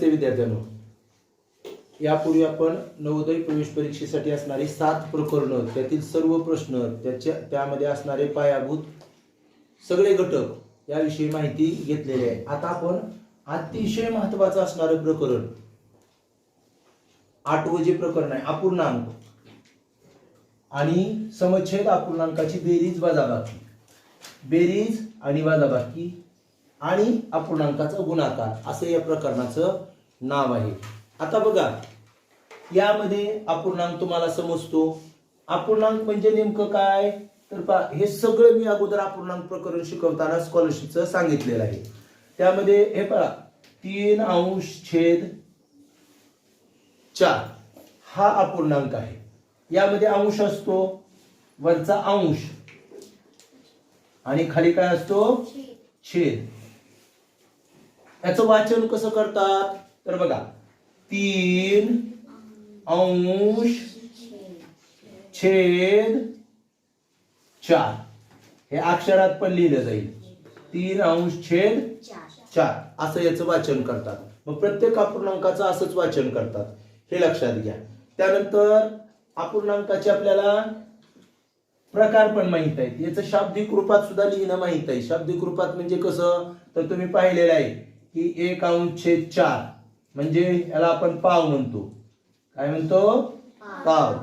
नमस्ते विद्यार्थ्यांनो. यापूर्वी आपण नवोदय प्रवेश परीक्षेसाठी असणारी सात प्रकरणं त्यातील सर्व प्रश्न त्याच्या त्यामध्ये असणारे पायाभूत सगळे घटक याविषयी माहिती घेतलेली आहे. आता आपण अतिशय महत्वाचं असणारं प्रकरण. आठवं जे प्रकरण आहे अपूर्णांक. आणि समच्छेद अपूर्णांकाची बेरीज वजाबाकी. बेरीज आणि वजाबाकी आणि अपूर्णांकाचा गुणाकार असं या प्रकरणाचं नाव आहे. आता बघा यामध्ये अपूर्णांक तुम्हाला समजतो. अपूर्णांक म्हणजे नेमकं काय? तर पहा हे सगळं मी अगोदर अपूर्णांक प्रकरण शिकवताना स्कॉलरशिपचं सांगितलेलं आहे. त्यामध्ये हे पहा तीन अंश छेद चार हा अपूर्णांक आहे. यामध्ये अंश असतो वरचा अंश. आणि खाली काय असतो? छेद. याचं वाचन कसं करतात? तर बघा तीन अंश छेद चार. हे अक्षरात पण लिहिलं जाईल. तीन अंश छेद चार. असं याचं वाचन करतात. मग प्रत्येक अपूर्णांकाचं असंच वाचन करतात. हे लक्षात घ्या. त्यानंतर अपूर्णांकाचे आपल्याला प्रकार पण माहीत आहेत. याचं शाब्दिक रूपात सुद्धा लिहिणं माहीत आहे. शाब्दिक रूपात म्हणजे कसं? तर तुम्ही पाहिलेलं आहे. की एक अंश छेद चार. म्हणजे याला आपण पाव म्हणतो. काय म्हणतो? पाव.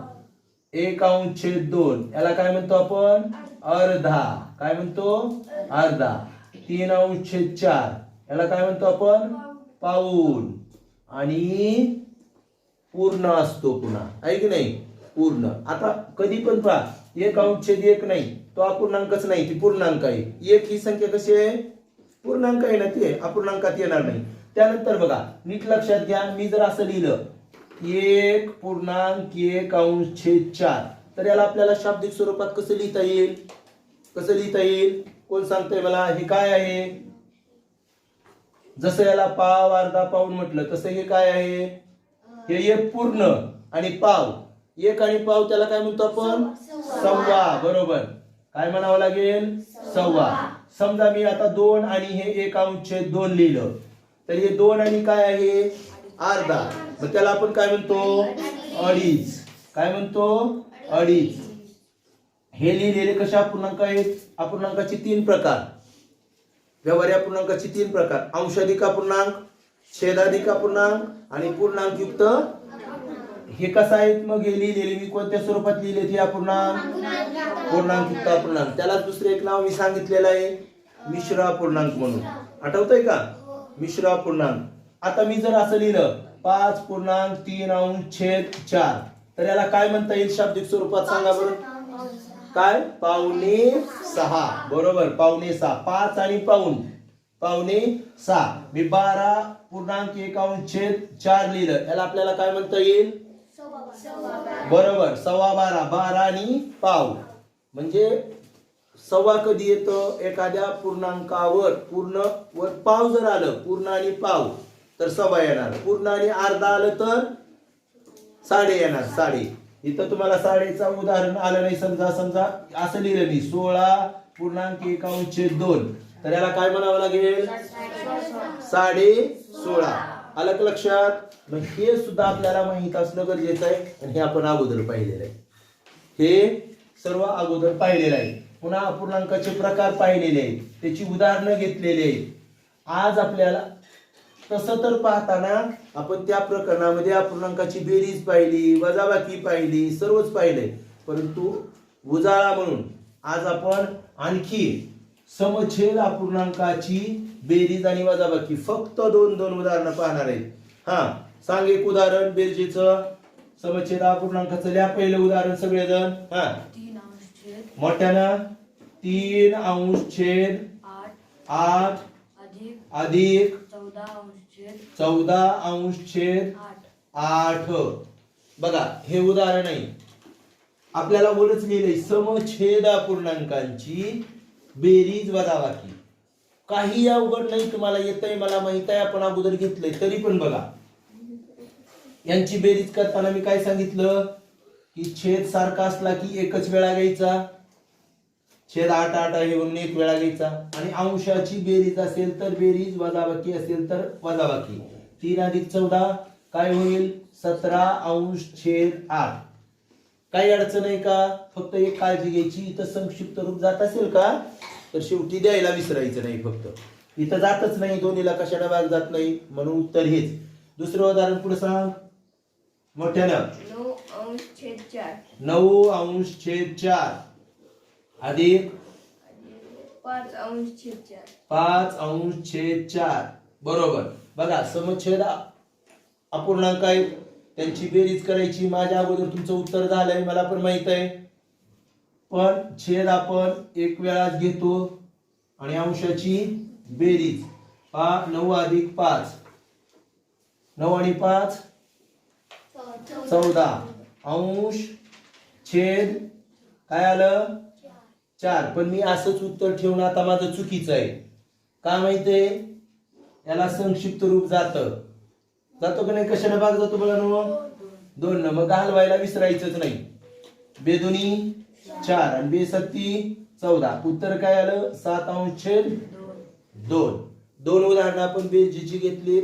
एक अंश छेद दोन. याला काय म्हणतो आपण? अर्धा. काय म्हणतो? अर्धा. तीन अंश छेद चार. याला काय म्हणतो आपण? पाऊन. आणि पूर्ण असतो पुन्हा. आहे की नाही? पूर्ण. आता कधी पण पहा. एक अंश छेद एक नाही. तो अपूर्णांकच नाही. ती पूर्णांक आहे. एक ही संख्या कशी आहे? पूर्णांक आहे ना ती. अपूर्णांकात येणार नाही. त्यानंतर बघा नीट लक्षात घ्या. मी जर असं लिहिलं एक पूर्णांक एक अंश छेद चार तर याला आपल्याला शाब्दिक स्वरूपात कसं लिहिता येईल? कसं लिहिता येईल? कोण सांगतंय मला? हे काय आहे? जसं याला पाव अर्धा पाऊन म्हटलं तसं हे काय आहे? हे एक पूर्ण आणि पाव. एक आणि पाव त्याला काय म्हणतो आपण? सव्वा. बरोबर. काय म्हणावं लागेल? सव्वा. समजा मी आता दोन आणि हे एक अंश दोन लिहिलं तर हे दोन आणि काय आहे? अर्धा. मग त्याला आपण काय म्हणतो? अडीच. काय म्हणतो? अडीच. हे लिहिलेले कशा अपूर्णांक आहेत? अपूर्णांकाचे तीन प्रकार. व्यवहारी अपूर्णांकाचे तीन प्रकार. अंशाधिक अपूर्णांक छेदाधिक अपूर्णांक आणि पूर्णांक युक्त हे कसं आहेत मग हे लिहिलेले मी कोणत्या स्वरूपात लिहिले ते अपूर्णांक पूर्णांक. युक्त अपूर्णांक त्याला दुसरे एक नाव मी सांगितलेलं आहे. मिश्र अपूर्णांक म्हणून. आठवतंय का? मिश्र अपूर्णांक आता मी जर असं लिहिलं पाच पूर्णांक तीन अंश छेद चार. तर याला काय म्हणता येईल शाब्दिक स्वरूपात सांगा बरं? काय? पावणे सहा. बरोबर पावणे सहा. पाच आणि पाऊन. पावणे सहा. मी बारा पूर्णांक एक अंश छेद चार लिहिलं. याला आपल्याला काय म्हणता येईल? बरोबर सव्वा बारा बारा आणि पाव. म्हणजे सव्वा कधी येतं? एखाद्या पूर्णांकावर पूर्ण वर पाव जर आलं पूर्ण आणि पाव तर सव्वा येणार. पूर्ण आणि अर्धा आलं तर साडे येणार साडे. इथं तुम्हाला साडेचा उदाहरण आलं नाही समजा समजा असं लिहिलं मी. सोळा पूर्णांक एकावन्न छेद दोन. तर याला काय म्हणावं लागेल? साडे सोळा. आलं का लक्षात. मग हे सुद्धा आपल्याला माहीत असणं गरजेचं आहे आणि हे आपण अगोदर पाहिलेलं आहे. हे सर्व अगोदर पाहिलेलं आहे. पुन्हा अपूर्णांकाचे प्रकार पाहिलेले आहेत. त्याची उदाहरणं घेतलेली आहेत. आज आपल्याला तसं तर पाहताना आपण त्या प्रकरणामध्ये अपूर्णांकाची बेरीज पाहिली वजाबाकी पाहिली सर्वच पाहिले परंतु उजाळा म्हणून आज आपण आणखी समछेद अपूर्णांकाची बेरीज आणि वजाबाकी. फक्त दोन दोन उदाहरणं पाहणार आहेत हा सांग एक उदाहरण बेरजेचं. समछेद अपूर्णांकाचं लिहा पहिलं उदाहरण सगळेजण. हा. तीन अंश छेद. मोठ्यानं तीन अंश छेद. आठ. अधिक. चौदा अंश छेद. चौदा अंश छेद. आठ. आठ. बघा हे उदाहरण आहे. आपल्याला वरच लिहिलंय समछेद अपूर्णांकांची बेरीज वजाबाकी. काही अवघड नाही तुम्हाला येतंय मला माहीत आहे आपण अगोदर घेतलंय तरी पण बघा. यांची बेरीज करताना मी काय सांगितलं? की छेद सारखा असला की एकच वेळा घ्यायचा. छेद आठ आठ आहे म्हणून एक वेळा घ्यायचा. आणि अंशाची बेरीज असेल तर बेरीज वजाबाकी असेल तर वजाबाकी. तीन अधिक चौदा काय होईल? सतरा अंश छेद आठ. काही अडचण आहे का? फक्त एक काळजी घ्यायची. इथं संक्षिप्त रूप जात असेल का? तर शेवटी द्यायला विसरायचं नाही फक्त. इथं जातच नाही दोन्हीला कशाला भाग जात नाही? म्हणून उत्तर हेच. दुसरं उदाहरण पुढे सांग. मोठ्यानं. नऊ अंश छेद चार. नऊ अंश छेद चार. अधिक? पाच अंश छेद चार. पाच अंश छेद चार. बरोबर. बघा समछेद अ- अपूर्णांक आहे. त्यांची बेरीज करायची. माझ्या अगोदर तुमचं उत्तर झालंय मला पण माहीत आहे. पण छेद आपण एक वेळाच घेतो आणि अंशाची बेरीज पा नऊ अधिक पाच. नऊ आणि पाच? चौदा. अंश छेद काय आलं? चार. पण मी असंच उत्तर ठेवणं आता माझं चुकीचं आहे. का माहितीये याला संक्षिप्त रूप जात. जातो का नाही? कशाने भाग जातो बघा ना दोन. न मग हलवायला विसरायचंच नाही. बेदोनी चार. आणि बेसत्ती चौदा. उत्तर काय आलं? सात अंश छेद दोन. दोन उदाहरणं आपण बेरजेची घेतली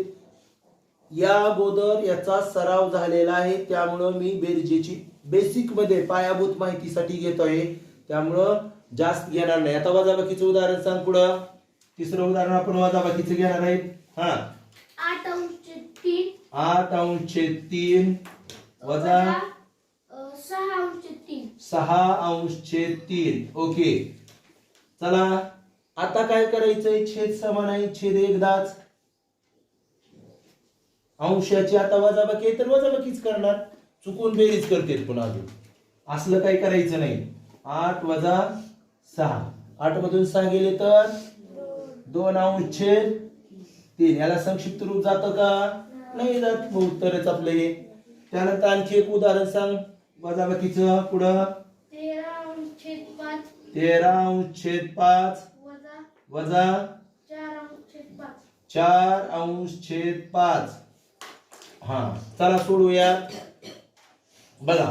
या अगोदर याचा सराव झालेला आहे. त्यामुळं मी बेरजेची बेसिकमध्ये पायाभूत माहितीसाठी घेतोय. त्यामुळं जास्त घेणार नाही. आता वजाबाकीचं उदाहरण सांग पुढं. तिसरं उदाहरण आपण वजाबाकीचं घेणार आहे हा. आठ अंश तीन. आठ अंश छेद तीन वजा सहा अंश तीन. सहा तीन. ओके. चला आता काय करायचंय? छेद समान आहे छेद एकदाच. अंशाची आता वजाबाकी आहे तर वजाबाकीच करणार. चुकून बेरीज करते पुन्हा अजून. असलं काही करायचं नाही. आठ वजा सहा. आठ मधून सहा गेले तर दोन अंश छेद तीन. याला संक्षिप्त रूप जातं का? नाही जात. उत्तरच आपलं हे. त्यानंतर आणखी एक उदाहरण सांग. वजाबाकीचं पुढं. तेरा अंश छेद पाच. तेरा वजा. वजा. चार अंश छेद पाच. चार अंश छेद पाच. हा चला सोडूया. बघा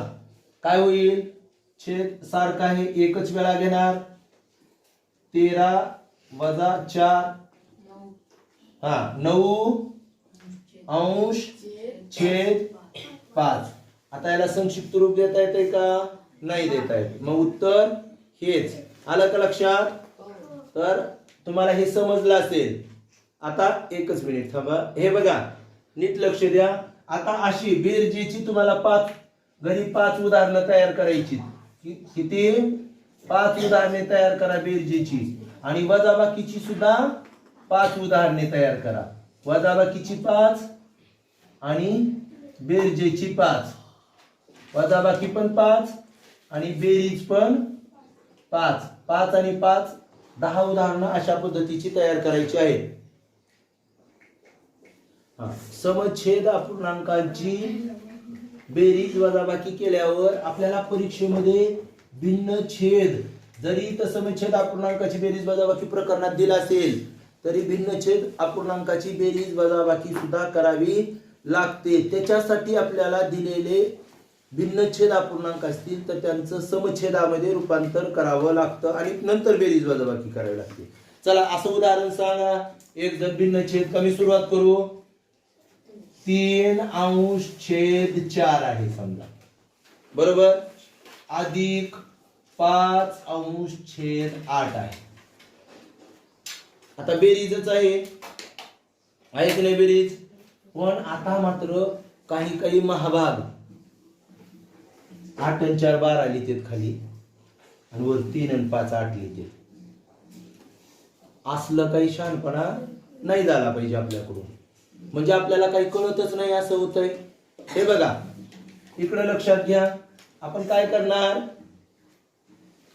काय होईल? छेद सारखा आहे एकच वेळा घेणार. तेरा वजा चार. हा नऊ अंश छेद अंश छेद पाच. आता याला संक्षिप्त रूप देता येते का? नाही देता येत. मग उत्तर हेच. आलं का लक्षात? तर तुम्हाला हे समजलं असेल. आता एकच मिनिट थांबा. हे बघा. नीट लक्ष द्या. आता अशी बिरजीची तुम्हाला पाच घरी पाच उदाहरणं तयार करायची. किती? पाच उदाहरणे तयार करा बिरजेची. आणि वजाबाकीची सुद्धा पाच उदाहरणे तयार करा. वजाबाकीची पाच आणि बिरजेची पाच. वजाबाकी पण पाच आणि बेरीज पण पाच. पाच आणि पाच दहा उदाहरणं अशा पद्धतीची तयार करायची आहेत. समच्छेद समछेद अपूर्णांकांची बेरीज वजाबाकी केल्यावर आपल्याला परीक्षेमध्ये भिन्न छेद जरी इथं समछेद अपूर्णांकाची बेरीज वजाबाकी प्रकरणात दिला असेल तरी भिन्न छेद अपूर्णांकाची बेरीज वजाबाकी सुद्धा करावी लागते. त्याच्यासाठी आपल्याला दिलेले भिन्न छेद अपूर्णांक असतील तर त्यांचं समछेदामध्ये रूपांतर करावं लागतं आणि नंतर बेरीज वजाबाकी करावी लागते. चला असं उदाहरण सांगा. एक जर भिन्न छेद कमी सुरुवात करू. तीन अंश छेद चार आहे समजा. बरोबर? अधिक पाच अंश छेद आठ आहे. आता बेरीजच आहे. आहे की नाही बेरीज? पण आता मात्र काही काही महाभाग. आठ आणि चार बारा लिहितेत खाली. आणि वर तीन आणि पाच आठ लिहिते. असलं काही शहाणपणा नाही झाला पाहिजे आपल्याकडून. म्हणजे आपल्याला काही कळतच नाही असं होतंय. हे बघा इकडे लक्षात घ्या. आपण काय करणार?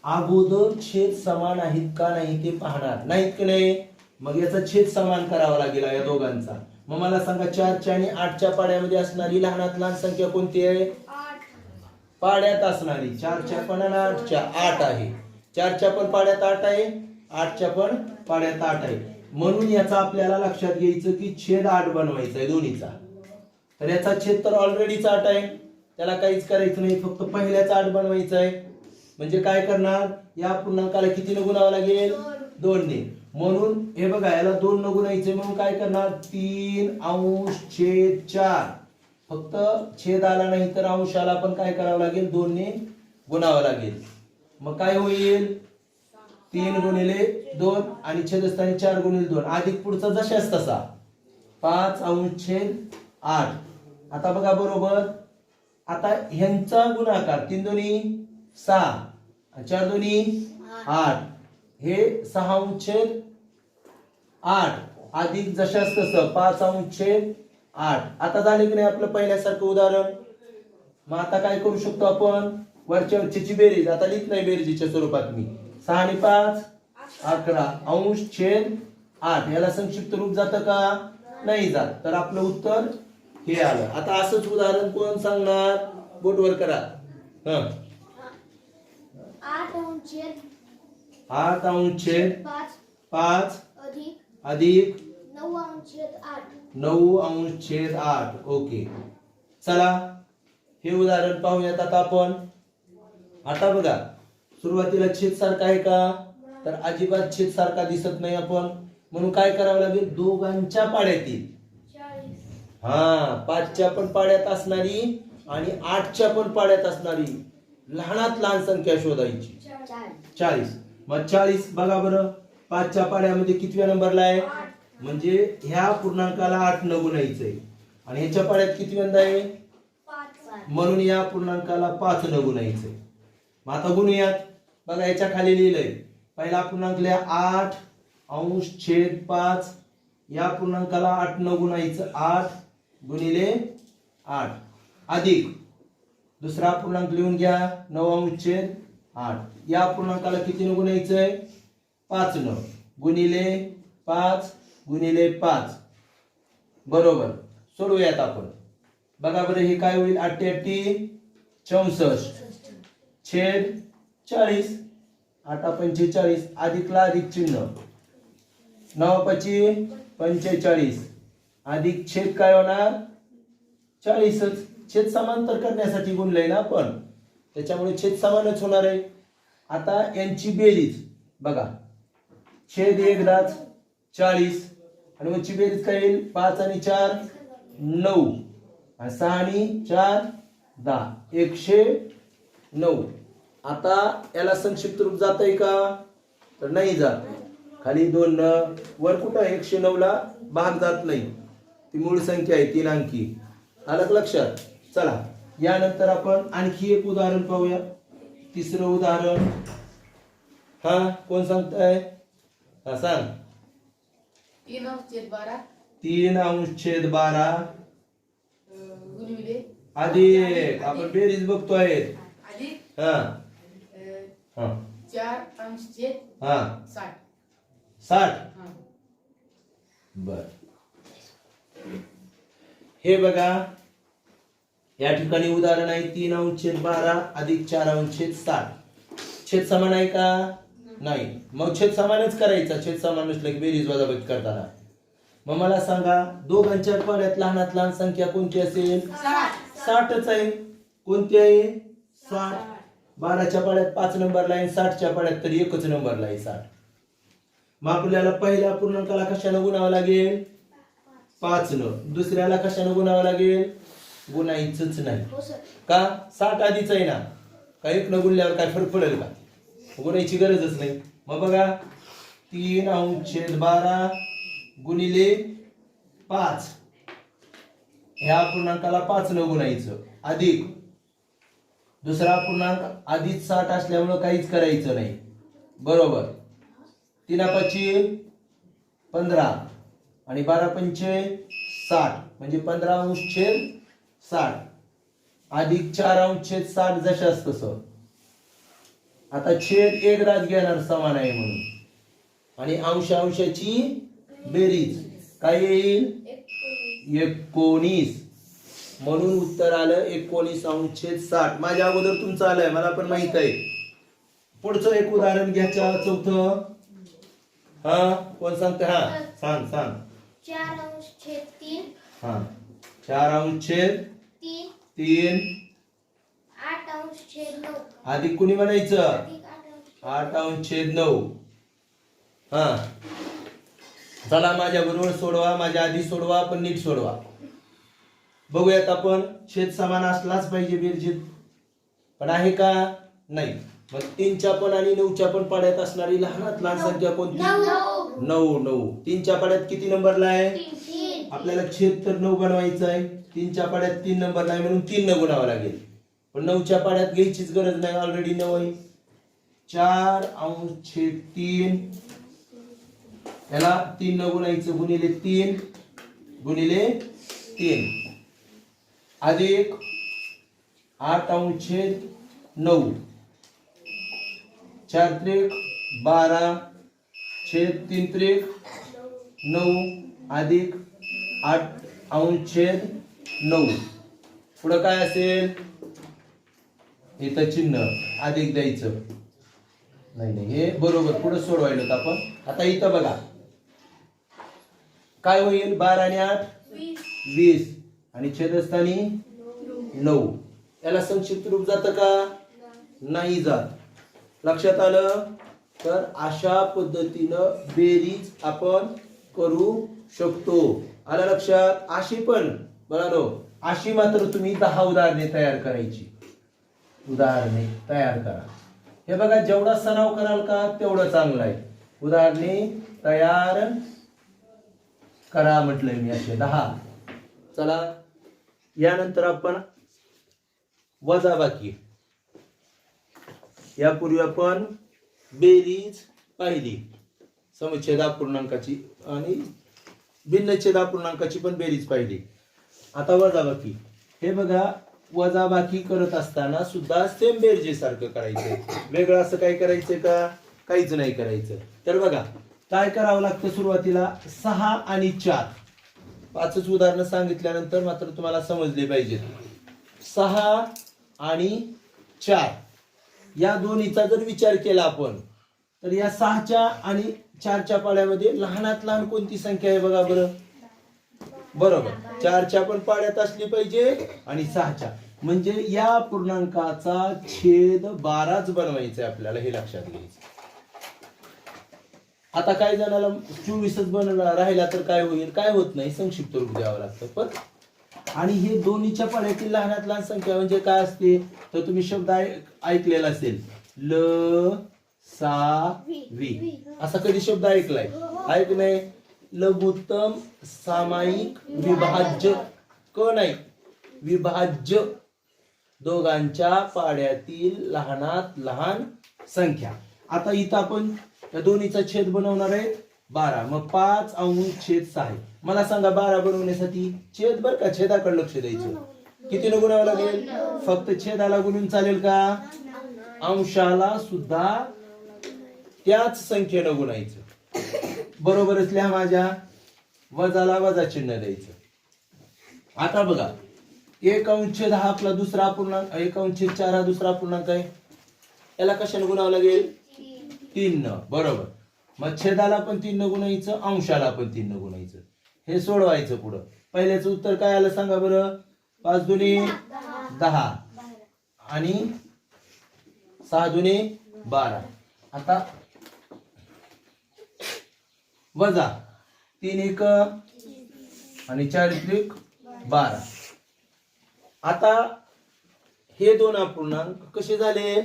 अगोदर छेद समान आहेत का नाही ते पाहणार. नाहीत की नाही? मग याचा छेद समान करावा लागेल या दोघांचा. मग मला सांगा चारच्या आणि आठच्या पाड्यामध्ये असणारी लहानात लहान संख्या कोणती आहे? पाड्यात असणारी. चारच्या पण आणि आठच्या आठ आहे. चारच्या पण पाड्यात आठ आहे आठच्या पण पाड्यात आठ आहे. म्हणून याचा आपल्याला लक्षात घ्यायचं की छेद आठ बनवायचा आहे दोन्हीचा. तर याचा छेद तर ऑलरेडीच आठ आहे. त्याला काहीच करायचं नाही फक्त पहिल्याचा आठ बनवायचा आहे. म्हणजे काय करणार? या पूर्णांकाला कितीने गुणावं लागेल? दोनने म्हणून हे बघा याला दोन न गुणायचे म्हणून काय करणार? तीन अंश छेद चार. फक्त छेद आला नाही तर अंशाला पण काय करावं लागेल? दोनने गुणावं लागेल. मग काय होईल? तीन गुणिले दोन आणि छेदस्थानी चार गुणिले दोन. अधिक पुढचा जशाच तसा. पाच अंश छेद आठ. आता बघा बरोबर. आता ह्यांचा गुणाकार तीन दोन्ही सहा. चार दोन्ही आठ. हे सहा अंश छेद आठ. अधिक जशाच तसं पाच अंश छेद आठ. आता झाले की नाही आपलं पहिल्यासारखं उदाहरण? मग आता काय करू शकतो आपण? वरच्या वरची बेरीज. आता लिहित नाही बेरजीच्या स्वरूपात मी. सहा आणि पाच अकरा. अंश छेद आठ. याला संक्षिप्त रूप जातं का? नाही जात. तर आपलं उत्तर हे आलं. आता असंच उदाहरण कोण सांगणार? बोटवर करा. हं. आठ अंश छेद आठ अंश छेद पाच पाच अधिक अधिक नऊ अंश छेद आठ. नऊ अंश छेद आठ. ओके. चला हे उदाहरण पाहूयात आता आपण. आता बघा सुरुवातीला छेद सारखा आहे का? तर अजिबात छेद सारखा दिसत नाही आपण. म्हणून काय करावं लागेल? दोघांच्या पाड्यातील. हा पाचच्या पण पाड्यात असणारी आणि आठच्या पण पाड्यात असणारी लहानात लहान संख्या शोधायची. चाळीस. मग चाळीस बघा बरं. पाचच्या पाड्यामध्ये कितव्या नंबरला आहे? म्हणजे ह्या पूर्णांकाला आठ न आहे आणि ह्याच्या पाड्यात किती आहे? म्हणून या पूर्णांकाला पाच न आहे मग आता गुणूयात बघा याच्या खाली लिहिलंय. पहिला पूर्णांक लिहा आठ अंश छेद पाच. या पूर्णांकाला आठ न गुणायचं आठ गुणिले आठ. अधिक. दुसरा पूर्णांक लिहून घ्या नऊ अंश छेद आठ. या पूर्णांकाला किती न आहे पाच न गुणिले पाच. गुणिले पाच. बरोबर. सोडूयात आपण. बघा बरं हे काय होईल? अठ्ठ्याऐंशी चौसष्ट. छेद चाळीस. आठा पंचेचाळीस. अधिकला अधिक चिन्ह. नऊ पची पंचेचाळीस. अधिक छेद काय होणार? चाळीसच. छेद समांतर करण्यासाठी गुणलंय ना आपण. त्याच्यामुळे छेद समानच होणार आहे. आता यांची बेरीज. बघा. छेद एकदाच चाळीस. आणि वरची बेरीज काय येईल? पाच आणि चार नऊ. आणि सहा आणि चार दहा. एकशे नऊ. आता याला संक्षिप्त रूप जात आहे का? तर नाही जात. खाली दोन न. वर कुठं? एकशे नऊ ला भाग जात नाही. ती मूळ संख्या आहे तीन अंकी. आलं लक्षात? चला. यानंतर आपण आणखी एक उदाहरण पाहूया. तिसरं उदाहरण. हा कोण सांगताय? हा सांग. तीन अंश छेद बारा. तीन अंश छेद बारा. गुणिले. अधिक आपण बेरीज बघतोय. अधिक हा. अं, हा. चार अंश छेद हा. साठ. साठ. हा. बर. हे बघा. या ठिकाणी उदाहरण आहे तीन अंश छेद बारा अधिक चार अंश छेद साठ. छेद समान आहे का? नाही. मग छेद समानच करायचा. छेद समान नसलं की बेरीज वजाबाकी करताना. मग मला सांगा दोघांच्या पाड्यात लहानात लहान संख्या कोणती असेल? साठच आहे. कोणती आहे? साठ. बाराच्या पाड्यात पाच नंबरला आहे साठच्या पाड्यात तरी एकच नंबरला आहे साठ. मग आपल्याला पहिल्या पूर्णांकाला कशानं गुणावं लागेल? पाच न दुसऱ्याला कशानं गुणावं लागेल? गुणायचंच नाही. हो का? साठ आधीच आहे ना? का एक न गुणल्यावर काय फरक पडेल का? उघडायची गरजच नाही. मग बघा तीन अंश छेद बारा गुणिले पाच. ह्या पूर्णांकाला पाच न गुणायचं. अधिक. दुसरा पूर्णांक आधीच साठ असल्यामुळं काहीच करायचं नाही. बरोबर. तीनापाची पंधरा. आणि बारा पंचे साठ. म्हणजे पंधरा अंश छेद साठ. अधिक चार अंश छेद साठ जशाच तसं आता छेद एकदाच घेणार समान आहे म्हणून. आणि अंश अंशाची बेरीज. काय येईल? एकोणीस. म्हणून उत्तर आलं एकोणीस अंश छेद साठ. माझ्या अगोदर तुमचं आलंय मला पण माहीत आहे. पुढचं एक उदाहरण घ्यायचं चौथं. हा कोण सांगते? हा सांग सांग. चार अंश छेद तीन. हा. चार अंश छेद तीन. अधिक कुणी म्हणायचं? अधिक आठ अंश आठ अंश छेद नऊ. हा. चला माझ्या बरोबर सोडवा माझ्या आधी सोडवा पण नीट सोडवा. बघूयात आपण छेद समान असलाच पाहिजे बेरजेत पण आहे का? नाही. मग तीनच्या पण आणि नऊच्या पण पाड्यात असणारी लहानात लहान संख्या कोणती? नऊ. नऊ तीनच्या पाड्यात किती नंबरला आहे? आपल्याला छेद तर नऊ बनवायचं आहे. तीनच्या पाड्यात तीन नंबर नाही म्हणून तीन न गुणावं लागेल. पण नऊच्या पाड्यात घ्यायचीच गरज नाही ऑलरेडी नऊ आहे. चार अंश छेद तीन. याला तीन न गुणायचं गुणिले तीन गुणिले तीन. अधिक आठ अंश छेद नऊ. चार त्रिक बारा. छेद तीन त्रिक नऊ. अधिक आठ अंश छेद नऊ. पुढं काय असेल? इथं चिन्ह अधिक द्यायचं. नाही नाही हे बरोबर. पुढं सोडवायला आपण. आता इथं बघा. काय होईल? बारा आणि आठ? वीस. आणि छेदस्थानी नऊ. याला संक्षिप्त रूप जातं का? नाही. जात. लक्षात आलं? तर अशा पद्धतीनं बेरीज आपण करू शकतो. आलं लक्षात? अशी पण. बघा अशी मात्र तुम्ही दहा उदाहरणे तयार करायची. उदाहरणे तयार करा. हे बघा जेवढा सराव कराल का तेवढं चांगलं आहे. उदाहरणे तयार करा म्हटलंय मी असे. दहा. चला यानंतर आपण वजाबाकी यापूर्वी आपण बेरीज पाहिली. समुच्छेद अपूर्णांकाची आणि भिन्नच्छेद अपूर्णांकाची पण बेरीज पाहिली. आता वजाबाकी हे बघा वजाबाकी करत असताना सुद्धा सेम बेरजेसारखं करायचंय वेगळं असं काय करायचंय का? काहीच नाही करायचं. तर बघा काय करावं लागतं सुरुवातीला? सहा आणि चार. पाचच उदाहरणं सांगितल्यानंतर मात्र तुम्हाला समजले पाहिजेत. सहा आणि चार. या दोन्हीचा जर विचार केला आपण तर या सहाच्या आणि चारच्या पाड्यामध्ये लहानात लहान कोणती संख्या आहे बघा बरं. बरोबर. चारच्या पण पाड्यात असली पाहिजे आणि सहाच्या. म्हणजे या पूर्णांकाचा छेद बाराच बनवायचा आपल्याला हे लक्षात घ्यायचं. आता काय जणाला चोवीसच बन राहिला तर काय होईल काय होत नाही संक्षिप्त रूप द्यावं लागतं. पण आणि हे दोन्हीच्या पाड्यातील लहानात लहान संख्या म्हणजे काय असते? तर तुम्ही शब्द ऐक- ऐकलेला असेल. ल सा वी. असा कधी शब्द ऐकलाय? ऐक नाही लघुत्तम सामायिक विभाज्य क नाही. विभाज्य दोघांच्या पाड्यातील लहानात लहान संख्या. आता इथं आपण या दोन्हीचा छेद बनवणार आहे. बारा. मग पाच अंश छेद सहा आहे. मला सांगा बारा बनवण्यासाठी छेद बर का? छेदाकडे लक्ष द्यायचं. किती न गुणावं लागेल? फक्त छेदाला गुणून चालेल का? अंशाला सुद्धा त्याच संख्येनं गुणायचं. बरोबरच लिहा माझ्या. वजाला वजा चिन्ह द्यायचं. आता बघा. एक अंश दहा आपला दुसरा अपूर्णांक एक अंश चार हा दुसरा अपूर्णांक आहे. याला कशाने गुणावं लागेल? तीन. न बरोबर. मग छेदाला पण तीन न गुणायचं अंशाला पण तीन न गुणायचं. हे सोडवायचं पुढं. पहिल्याचं उत्तर काय आलं सांगा बरं? पाच दुने दहा. आणि सहा दुने बारा. आता वजा. तीन एक आणि चार त्रिक बारा. आता हे दोन अपूर्णांक कसे झाले?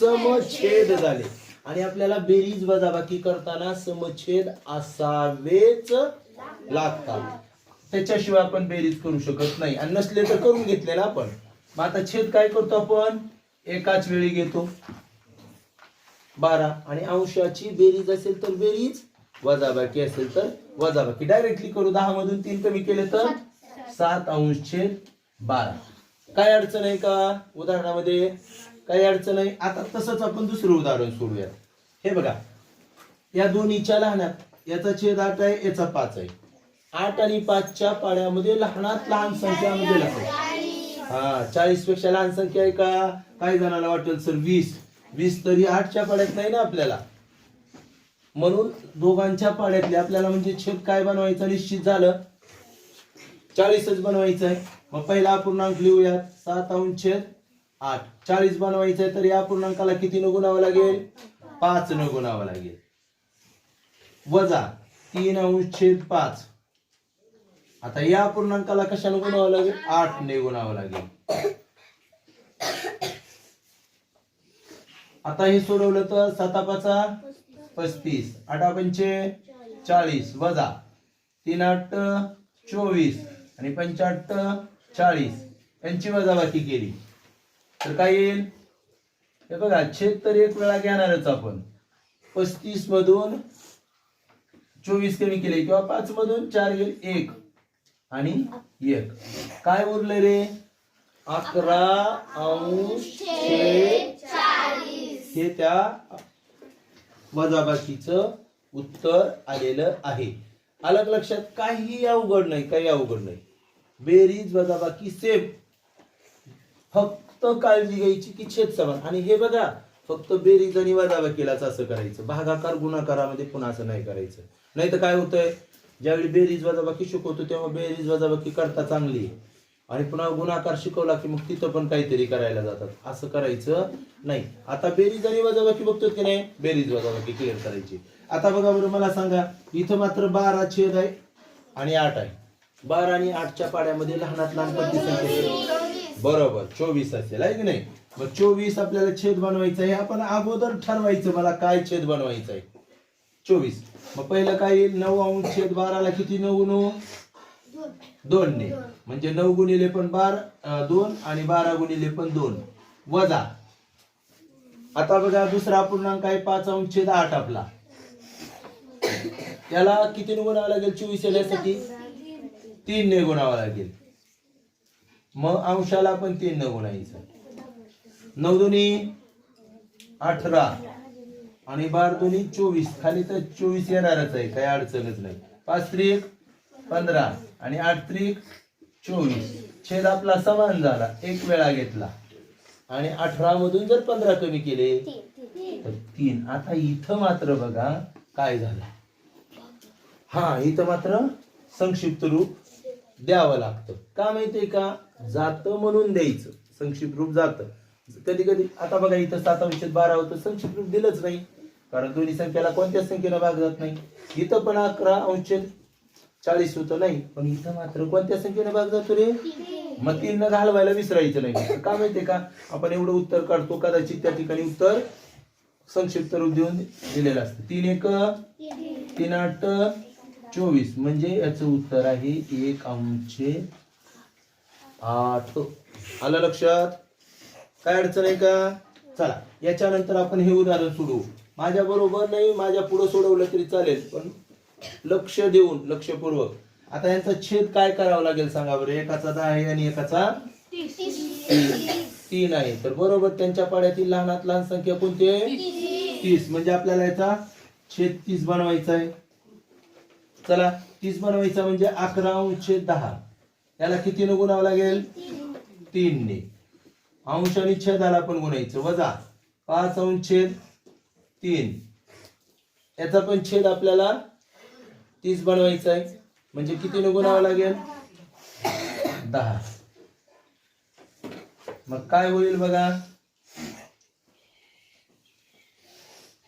समछेद झाले. आणि आपल्याला बेरीज वजाबाकी करताना समछेद असावेच लागतात. त्याच्याशिवाय आपण बेरीज करू शकत नाही. आणि नसले तर करून घेतले ना आपण. मग आता छेद काय करतो आपण? एकाच वेळी घेतो. बारा. आणि अंशाची बेरीज असेल तर बेरीज वजाबाकी असेल तर वजाबाकी. डायरेक्टली करू दहा मधून तीन कमी केले तर सात अंश छेद बारा. काय अडचण आहे का? उदाहरणामध्ये काही अडचण आहे? आता तसंच आपण दुसरं उदाहरण सोडूया हे बघा. या दोन्हीच्या लहानात याचा छेद आठ आहे याचा पाच आहे. आठ आणि पाचच्या पाड्यामध्ये लहानात लहान संख्या म्हणजे लहान. हा चाळीसपेक्षा लहान संख्या आहे का? काही जणांना वाटेल सर वीस. वीस तरी आठच्या पाड्यात नाही ना आपल्याला? म्हणून दोघांच्या पाड्यातले आपल्याला म्हणजे छेद काय बनवायचं निश्चित झालं? चाळीसच बनवायचं आहे मग पहिला अपूर्णांक लिहूयात. सात अंश छेद आठ. चाळीस बनवायचं आहे तर या अपूर्णांकाला किती न गुणावं लागेल? पाच न गुणावं लागेल. वजा तीन अंश छेद पाच. आता या पूर्णांकाला कशाने गुणावं लागेल? आठ ने गुणावं लागेल. आता हे सोडवलं तर सातापाचा पस्तीस. आठा पंचे चाळीस. वजा. तीन आठ चोवीस. आणि पंचाठ चाळीस. यांची वजाबाकी केली. तर काय येईल? हे बघा छेद तर एक वेळा घेणारच आपण. पस्तीस मधून चोवीस कमी केले किंवा पाच मधून चार येईल एक. आणि एक. काय उरले रे? अकरा अंश हे त्या वजाबाकीचं उत्तर आलेलं आहे. अलग लक्षात काही अवघड नाही काही अवघड नाही. बेरीज वजाबाकी सेम फक्त काळजी घ्यायची की छेद समान. आणि हे बघा फक्त बेरीज आणि वजाबाकीलाच असं करायचं. भागाकार गुणाकारामध्ये पुन्हा असं नाही करायचं. नाही तर काय होतंय? ज्यावेळी बेरीज वजाबाकी शिकवतो तेव्हा बेरीज वजाबाकी करता चांगली आहे. आणि पुन्हा गुणाकार शिकवला की मग तिथं पण काहीतरी करायला जातात. असं करायचं नाही. आता बेरीज आणि वजाबाकी बघतो की नाही? बेरीज वजाबाकी क्लिअर करायची. आता बघा बरं मला सांगा इथं मात्र बारा छेद आहे आणि आठ आहे. बारा आणि आठच्या पाड्यामध्ये लहानात लहान कोणती संख्या बरोबर चोवीस असेल आहे की नाही? मग चोवीस आपल्याला छेद बनवायचं आहे. आपण अगोदर ठरवायचं मला काय छेद बनवायचं आहे. चोवीस. मग पहिलं काय येईल? नऊ अंश छेद बाराला किती? नऊ नऊ. दोन ने म्हणजे नऊ गुणिले पण बार दोन आणि बारा गुणिले पण दोन. वजा. आता बघा दुसरा पूर्णांक आहे पाच अंश छेद आठ आपला. त्याला किती गुणावं लागेल? चोवीस येण्यासाठी? तीन ने गुणावं लागेल. मग अंशाला पण तीन न गुणायचं. नऊ दोन्ही अठरा आणि बार दोन्ही चोवीस. खाली तर चोवीस येणारच आहे. काही अडचणच नाही. पाच त्रिक पंधरा. आणि आठ त्रिक चोवीस. छेद आपला समान झाला. एक वेळा घेतला. आणि अठरा मधून जर पंधरा कमी केले तर तीन. आता इथं मात्र बघा काय झालं. हा इथं मात्र संक्षिप्त रूप द्यावं लागतं. का माहितीये का? जातं म्हणून द्यायचं. संक्षिप्त रूप जातं. कधी कधी आता बघा इथं सात अंशात बारा होतं. संक्षिप्त रूप दिलंच नाही. कारण दोन्ही संख्येला कोणत्याच संख्येला भाग जात नाही. इथं पण अकरा अंशेत चाळीस होतं नाही. पण इथं मात्र कोणत्या संख्येने भाग जातो रे? मग तीन न घालवायला विसरायचं नाही. का माहितीये का? आपण एवढं उत्तर काढतो कदाचित त्या ठिकाणी उत्तर संक्षिप्त रूप देऊन दिलेलं असतं. तीन एक तीन आठ चोवीस. म्हणजे याचं उत्तर आहे एक अंशे आठ. आलं लक्षात? काय अडचण आहे का? चला याच्यानंतर आपण हे उदाहरण सोडवू. माझ्या बरोबर नाही माझ्या पुढे सोडवलं तरी चालेल पण लक्ष देऊन लक्षपूर्वक. आता यांचा छेद काय करावा लागेल सांगा बरं? एकाचा दहा आहे आणि एकाचा तीन आहे. तर बरोबर त्यांच्या पाड्यातील लहानात लहान संख्या कोणती आहे? तीस. म्हणजे आपल्याला याचा छेद तीस बनवायचा आहे. चला तीस बनवायचा म्हणजे अकरा अंश छेद दहा. याला कितीने गुणावं लागेल? तीन ने अंश आणि छेदाला पण गुणायचं. वजा. पाच अंश छेद तीन. याचा पण छेद आपल्याला तीस बनवायचं आहे. म्हणजे किती कितीनं गुणावं लागेल? दहा. मग काय होईल बघा?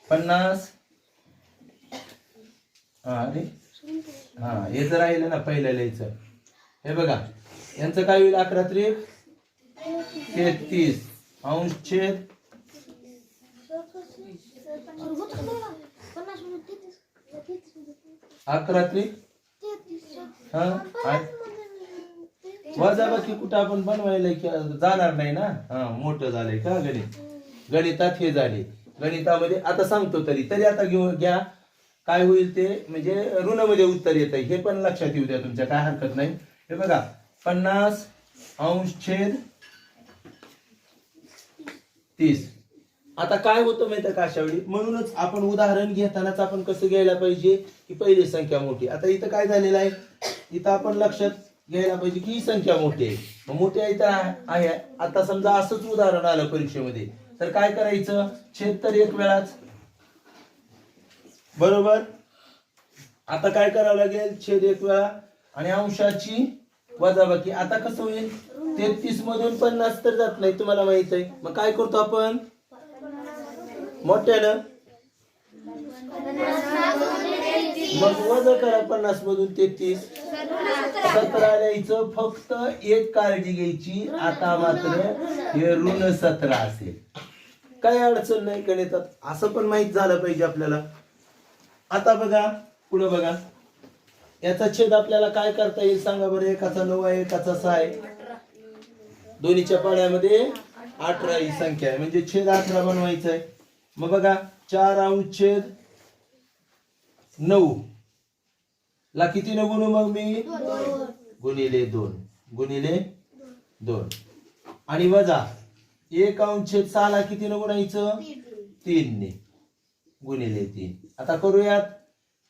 पन्नास. हा अरे हा हे जर राहिलं ना पहिल्या लिहायचं. हे बघा यांचं काय होईल अकरा त्रिक? तेहतीस. अंश छेद? अकरा त्रिक हा? वजाबाकी कुठं आपण बनवायला की जाणार नाही ना? हा मोठं झालंय का गणित? गणितात हे झाले. गणितामध्ये आता सांगतो तरी. तरी आता घेऊ घ्या. काय होईल ते? म्हणजे ऋणमध्ये उत्तर येत. आहे हे पण लक्षात येऊ द्या तुमच्या. काय हरकत नाही. हे बघा. पन्नास अंश छेद तीस. आता काय होतं माहिती का अशा वेळी म्हणूनच आपण उदाहरण घेतानाच आपण कसं घ्यायला पाहिजे? की पहिली संख्या मोठी. आता इथं काय झालेलं आहे? इथं आपण लक्षात घ्यायला पाहिजे की ही संख्या मोठी आहे. मोठी आहे तर आहे. आता समजा असंच उदाहरण आलं परीक्षेमध्ये. तर काय करायचं? छेद तर एक वेळाच. बरोबर? आता काय करावं लागेल? छेद एक वेळा. आणि अंशाची वजाबाकी. आता कसं होईल? तेहतीस मधून पन्नास तर जात नाही तुम्हाला माहीत आहे. मग काय करतो आपण? मोठ्यानं? मग वज करा पन्नास मधून तेहतीस. सतरा द्यायचं फक्त एक काळजी घ्यायची. आता मात्र हे ऋण सतरा असेल. काही अडचण नाही गणितात. असं पण माहीत झालं पाहिजे आपल्याला. आता बघा पुढे बघा. याचा छेद आपल्याला काय करता येईल सांगा बरं? एकाचा नऊ आहे एकाचा सहा आहे. दोन्हीच्या पाड्यामध्ये अठरा ही संख्या आहे. म्हणजे छेद अठरा बनवायचा आहे. मग बघा चार अंश छेद नऊ. ला किती न गुणू मग मी? गुणिले दोन. गुणिले दोन. आणि वजा एक अंश छेद सहाला किती न गुणायचं? तीन ने गुणिले तीन. आता करूयात.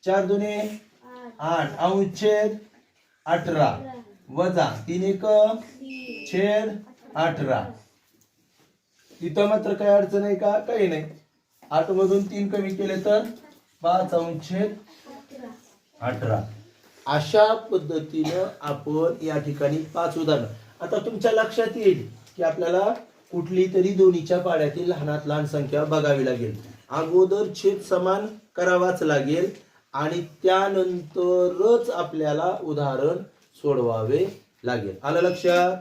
चार दुने आठ. अंश छेद अठरा. वजा तीन एक छेद अठरा. इथं मात्र काही अडचण आहे का? काही नाही. आठ मधून तीन कमी केले तर पाच अंशेद अठरा. अशा पद्धतीनं आपण या ठिकाणी पाच उदाहरण. आता तुमच्या लक्षात येईल की आपल्याला कुठली तरी दोन्हीच्या पाड्यातील लहानात लहान संख्या बघावी लागेल. अगोदर छेद समान करावाच लागेल आणि त्यानंतरच आपल्याला उदाहरण सोडवावे लागेल. आलं लक्षात?